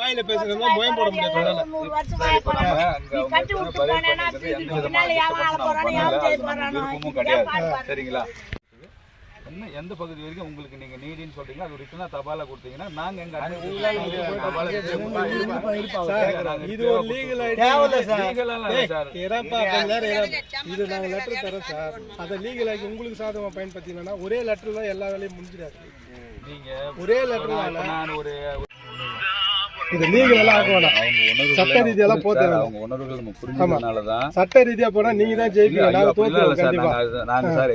வாயில பேசுறதுலாம் பயம் போட முடியாது. நூறு வருஷம் வாழ போறான். நீ கட்டி விட்டு போனேன்னா திருப்பி பின்னால ஏன் வாழ போறானோ, ஏன் செய்ய போறானோ, விருப்பமும் ஏன் கிடையாது. சரிங்களா? என்ன எந்த பகுதி வரைக்கும் உங்களுக்கு நீங்க நீடின்னு சொல்றீங்க அது ரிட்டனா தபாலா கொடுத்தீங்கன்னா நாங்க எங்க இது ஒரு லீகல். இது நாங்க லெட்டர் தரோம் சார். அதை லீகல் ஆக்கி உங்களுக்கு சாதகமா பயன்படுத்தினா ஒரே லெட்டர் தான் எல்லா வேலையும் முடிஞ்சிடாது. நீங்க ஒரே லெட்டர் நான் ஒரு இது லீகல் எல்லாம் ஆக்க வேணாம். சட்ட ரீதியெல்லாம் போக. அவங்க உணர்வுகள் நம்ம புரிஞ்சதுனாலதான் சட்ட ரீதியா போனா நீங்க தான் ஜெயிப்பீங்க. நாங்க தோத்துருவோம் சார். கண்டிப்பா.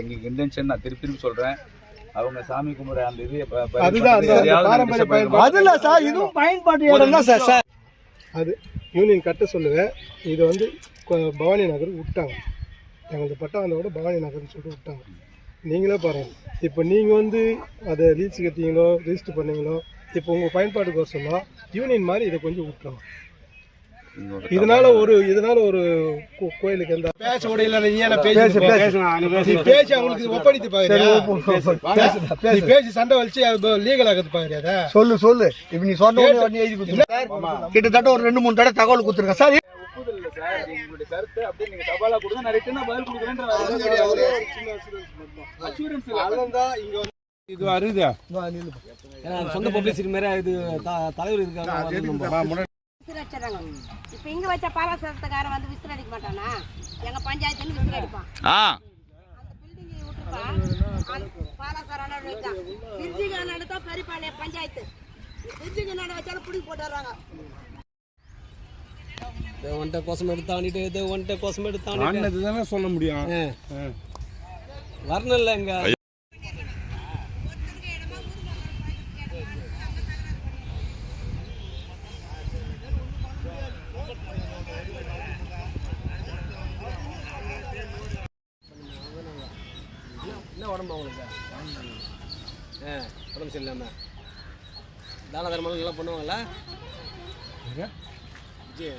எங்களுக்கு இன்டென்ஷன் நான் திருப்பி திருப்பி சொல்றேன். அவங்க சாமி கும்பிட அந்த இது அதுதான் அந்த பாரம்பரிய பயன்பாடு. அதுல சார் இதுவும் பயன்பாட்டு இடம் தான் சார். சார். அது யூனியன் கட்ட சொல்லுவேன். இது வந்து பவானி நகர் விட்டாங்க. வந்த கூட பவானி நகர்னு சொல்லிட்டு விட்டாங்க. நீங்களே பாருங்க. இப்போ நீங்கள் வந்து அதை லீஸ் கட்டிங்களோ ரிஜிஸ்டர் பண்ணீங்களோ இப்போ உங்கள் பயன்பாட்டுக்கு சொன்னா யூனியன் மாதிரி இதை கொஞ்சம் இவங்க இதனால ஒரு இதனால ஒரு கோ- கோயிலுக்கு எந்த பேச ஏன் பேசி அவங்களுக்கு ஒப்படைத்து பாக்குறியா நீ பேசி சண்டை வலிச்சு லீகல் ஆகிறது பாக்குறியா? சொல்லு சொல்லு. இப்ப நீ சொன்ன உடனே எழுதி கொடுத்துருங்க சார் கிட்டத்தட்ட ஒரு ரெண்டு மூணு தடவை தகவல் கொடுத்துருங்க சார் ஒப்புதல் இல்ல சார் கருத்து அப்படியே நீங்க தபாலா கொடுங்க. நான் பதில் இங்க வந்து இது வருதா? சொந்த பப்ளிசிட்டி மாதிரி இது த- தலைவர் இருக்காங்க. இப்ப இங்க வச்ச பாலாசரத்துக்காரன் வந்து விசில் அடிக்க மாட்டானா? எங்க பஞ்சாயத்துன்னு விசில் அடிப்பான். அந்த பில்டிங் விட்டுருப்பான் நடத்தா பெரியபாளையம் பஞ்சாயத்து. பிரிட்ஜுங்க நட வச்சாலும் பிடிங்கி போட்டு வர்றாங்க. ஒன்ட்ட கோசம் எடுத்தாண்டிட்டு இது ஒன்ட்ட கோசம் எடுத்தாண்டிட்டு சொல்ல முடியும். வரணும் இல்லை இங்க என்ன உடம்பு உங்களுக்கு ஆ உடம்பு சரியில்லாம. தான தர்மம் எல்லாம் பண்ணுவாங்கல்ல விஜய்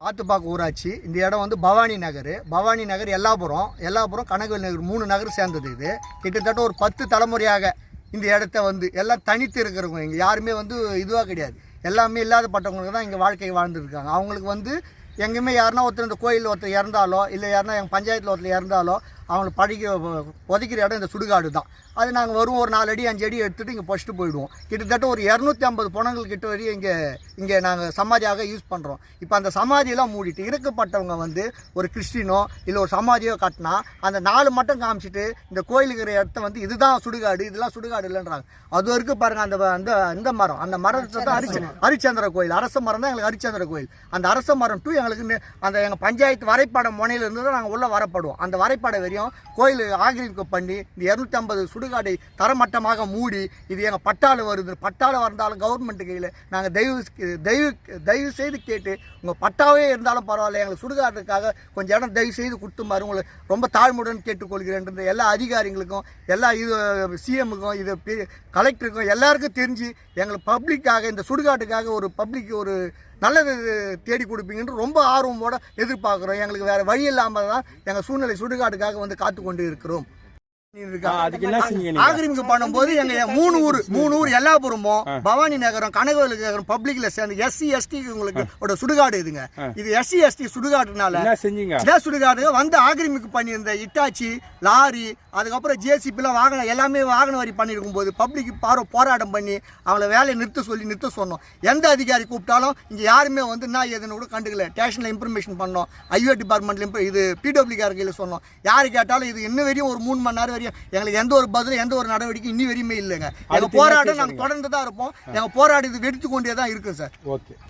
ஆத்துப்பாக்கு ஊராட்சி. இந்த இடம் வந்து பவானி நகர். பவானி நகர் எல்லாபுரம். எல்லாபுரம் கனகவேல் நகர். மூணு நகர் சேர்ந்தது இது. கிட்டத்தட்ட ஒரு பத்து தலைமுறையாக இந்த இடத்த வந்து எல்லாம் தனித்து இருக்கிறவங்க. இங்கே யாருமே வந்து இதுவாக கிடையாது. எல்லாமே இல்லாதப்பட்டவங்களுக்கு தான் இங்கே வாழ்க்கை வாழ்ந்துருக்காங்க அவங்களுக்கு வந்து எங்கேயுமே யாருன்னா ஒருத்தர் இந்த கோயிலில் ஒருத்தர் இறந்தாலோ இல்லை யாருன்னா எங்கள் பஞ்சாயத்தில் ஒருத்தர் இறந்தாலோ அவங்களுக்கு படிக்க புதைக்கிற இடம் இந்த சுடுகாடு தான். அது நாங்கள் வரும் ஒரு நாலு அடி அஞ்சு அடி எடுத்துகிட்டு இங்கே ஃபஸ்ட்டு போயிடுவோம். கிட்டத்தட்ட ஒரு இரநூத்தி ஐம்பது பணங்கள் கிட்ட வரையும் இங்கே இங்கே நாங்கள் சமாதியாக யூஸ் பண்ணுறோம் இப்போ அந்த சமாதியெல்லாம் மூடிட்டு இறக்கப்பட்டவங்க வந்து ஒரு கிறிஸ்டினோ இல்லை ஒரு சமாதியோ கட்டினா அந்த நாலு மட்டும் காமிச்சிட்டு இந்த கோயிலுக்கு இருக்கிற இடத்த வந்து இதுதான் சுடுகாடு இதெல்லாம் சுடுகாடு இல்லைன்றாங்க. அது வரைக்கும் பாருங்கள் அந்த அந்த அந்த மரம் அந்த மரத்தை தான் ஹரிச்ச ஹரிச்சந்திர கோயில். அரச மரம் தான் எங்களுக்கு ஹரிச்சந்திர கோயில். அந்த அரச மரம் டூ எங்களுக்கு அந்த எங்கள் பஞ்சாயத்து வரைபடம் முனையிலிருந்து தான் நாங்கள் உள்ளே வரப்படுவோம். அந்த வரைபடம் வரையும் கோயில் ஆக்கிரமிப்பு பண்ணி இந்த இரநூத்தி ஐம்பது சுடுகாடை தரமட்டமாக மூடி இது எங்கள் பட்டாளு வருது. பட்டாளு வந்தாலும் கவர்மெண்ட் கையில் நாங்கள் தயவு தயவு தயவு செய்து கேட்டு உங்கள் பட்டாவே இருந்தாலும் பரவாயில்ல எங்களுக்கு சுடுகாட்டுக்காக கொஞ்சம் இடம் தயவு செய்து கொடுத்துமாறு உங்களை ரொம்ப தாழ்மையுடன் கேட்டுக்கொள்கிறேன். எல்லா அதிகாரிகளுக்கும் எல்லா இது சிஎம்முக்கும் இது கலெக்டருக்கும் எல்லாருக்கும் தெரிஞ்சு எங்களுக்கு பப்ளிக்காக இந்த சுடுகாட்டுக்காக ஒரு பப்ளிக் ஒரு நல்லது தேடி கொடுப்பீங்கன்னு ரொம்ப ஆர்வமோடு எதிர்பார்க்குறோம். எங்களுக்கு வேறு வழி இல்லாமல் தான் எங்கள் சூழ்நிலை சுடுகாட்டுக்காக வந்து காத்து கொண்டு இருக்கிறோம். ஆக்கிரமிப்பு பண்ணும்போது எங்க மூணு ஊர் மூணு ஊர் எல்லாபுரமும் பவானி நகரம் கனகவேலு நகரம் பப்ளிக்ல சேர்ந்து எஸ்சி எஸ்டி உங்களுக்கு சுடுகாடு இதுங்க. இது எஸ்சி எஸ்டி சுடுகாடுனால என்ன சுடுகாடு வந்து ஆக்கிரமிப்பு பண்ணியிருந்த இட்டாச்சி லாரி அதுக்கப்புறம் ஜேசிபிலாம் வாகனம் எல்லாமே வாகன வரி பண்ணியிருக்கும் போது பப்ளிக் பார்வை போராட்டம் பண்ணி அவங்கள வேலையை நிறுத்த சொல்லி நிறுத்த சொன்னோம். எந்த அதிகாரி கூப்பிட்டாலும் இங்கே யாருமே வந்து என்ன ஏதுன்னு கூட கண்டுக்கல. ஸ்டேஷனில் இன்ஃபர்மேஷன் பண்ணோம். ஐஓ டிபார்ட்மெண்ட்ல இது பிடபிள்யூ சொன்னோம். யாரு கேட்டாலும் இது இன்ன வரையும் ஒரு மூணு மணி நேரம் வரையும் எங்களுக்கு எந்த ஒரு பதிலும் எந்த ஒரு நடவடிக்கை இன்னி வரையுமே இல்லைங்க. எங்கள் போராட்டம் நாங்கள் தொடர்ந்து தான் இருப்போம். எங்கள் போராட்டம் இது வெடித்து கொண்டே தான் இருக்கும் சார். ஓகே.